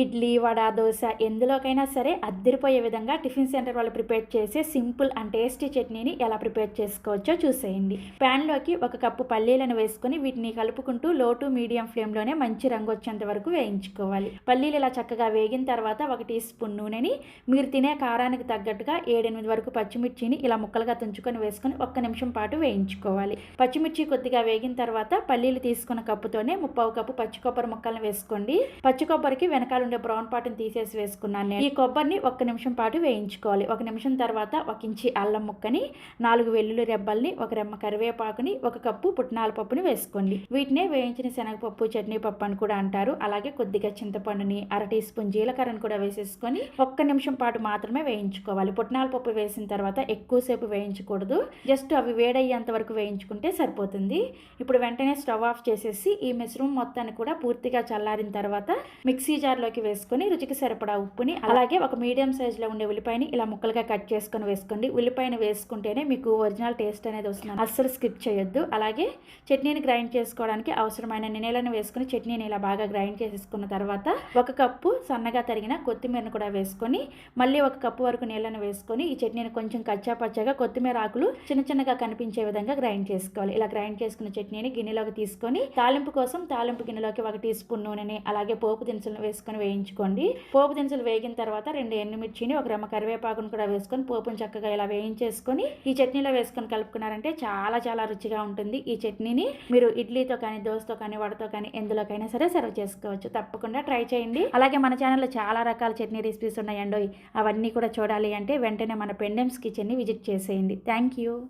ఇడ్లీ వడ దోశ ఎందులోకైనా సరే అద్దరిపోయే విధంగా టిఫిన్ సెంటర్ వాళ్ళు ప్రిపేర్ చేసే సింపుల్ అండ్ టేస్టీ చట్నీని ఎలా ప్రిపేర్ చేసుకోవచ్చో చూసేయండి. ప్యాన్లోకి ఒక కప్పు పల్లీలను వేసుకొని వీటిని కలుపుకుంటూ లో టు మీడియం ఫ్లేమ్లోనే మంచి రంగు వచ్చేంత వరకు వేయించుకోవాలి. పల్లీలు ఇలా చక్కగా వేగిన తర్వాత ఒక టీ స్పూన్ నూనెని మీరు తినే కారానికి తగ్గట్టుగా ఏడెనిమిది వరకు పచ్చిమిర్చిని ఇలా ముక్కలుగా తుంచుకొని వేసుకొని ఒక్క నిమిషం పాటు వేయించుకోవాలి. పచ్చిమిర్చి కొద్దిగా వేగిన తర్వాత పల్లీలు తీసుకున్న కప్పుతోనే ముప్పావు కప్పు పచ్చి కొబ్బరి ముక్కలను వేసుకోండి. పచ్చి కొబ్బరికి వెనకాల ఉండే బ్రౌన్ పాటును తీసేసి వేసుకున్నాను నేను. ఈ కొబ్బరిని ఒక్క నిమిషం పాటు వేయించుకోవాలి. ఒక నిమిషం తర్వాత ఒక ఇంచి అల్లం ముక్కని నాలుగు వెల్లుల్లి రెబ్బల్ని ఒక రెమ్మ కరివేపాకుని ఒక కప్పు పుట్నాల పప్పుని వేసుకోండి. వీటినే వేయించిన శనగపప్పు చట్నీ పప్పు అని కూడా అంటారు. అలాగే కొద్దిగా చింతపండుని అర టీ స్పూన్ జీలకర్రను కూడా వేసేసుకొని ఒక్క నిమిషం పాటు మాత్రమే వేయించుకోవాలి. పుట్నాల పప్పు వేసిన తర్వాత ఎక్కువసేపు వేయించకూడదు. జస్ట్ అవి వేడయ్యేంత వరకు వేయించుకుంటే సరిపోతుంది. ఇప్పుడు వెంటనే స్టవ్ ఆఫ్ చేసేసి ఈ మిశ్రమం మొత్తాన్ని కూడా పూర్తిగా చల్లారిన తర్వాత మిక్సీ జార్లోకి వేసుకొని రుచికి సరిపడా ఉప్పుని అలాగే ఒక మీడియం సైజులో ఉండే ఉల్లిపాయని ఇలా ముక్కలుగా కట్ చేసుకొని వేసుకోండి. ఉల్లిపాయని వేసుకుంటేనే మీకు ఒరిజినల్ టేస్ట్ అనేది వస్తుంది. అస్సలు స్కిప్ చేయొద్దు. అలాగే చట్నీని గ్రైండ్ చేసుకోవడానికి అవసరమైన నీళ్ళని వేసుకుని చట్నీని ఇలా బాగా గ్రైండ్ చేసేసుకున్న తర్వాత ఒక కప్పు సన్నగా తరిగిన కొత్తిమీరను కూడా వేసుకొని మళ్ళీ ఒక కప్పు వరకు నీళ్ళని వేసుకొని ఈ చట్నీని కొంచెం కచ్చా పచ్చగా కొత్తిమీర ఆకులు చిన్న చిన్నగా కనిపించే విధంగా గ్రైండ్ చేసుకోవాలి. ఇలా గ్రైండ్ చేసుకున్న చట్నీని గిన్నెలోకి తీసుకొని తాలింపు కోసం తాలింపు గిన్నెలోకి ఒక టీ స్పూన్ నూనెని అలాగే పోపు దినుసులను వేసుకొని వేయించుకోండి. పోపు దినుసులు వేగిన తర్వాత రెండు ఎండుమిర్చిని ఒక రెమ్మ కరివేపాకును కూడా వేసుకొని పోపును చక్కగా ఇలా వేయించేసుకొని ఈ చట్నీలో వేసుకొని కలుపుకున్నారంటే చాలా చాలా రుచిగా ఉంటుంది. ఈ చట్నీని మీరు ఇడ్లీతో కానీ దోశతో కానీ వడతో కానీ ఎందులోకైనా సరే సర్వ్ చేసుకోవచ్చు. తప్పకుండా ట్రై చేయండి. అలాగే మన ఛానల్లో చాలా రకాల చట్నీ రెసిపీస్ ఉన్నాయండి. అవన్నీ కూడా చూడాలి అంటే వెంటనే మన పెండెమ్స్ కిచెన్ని విజిట్ చేసేయండి. Thank you.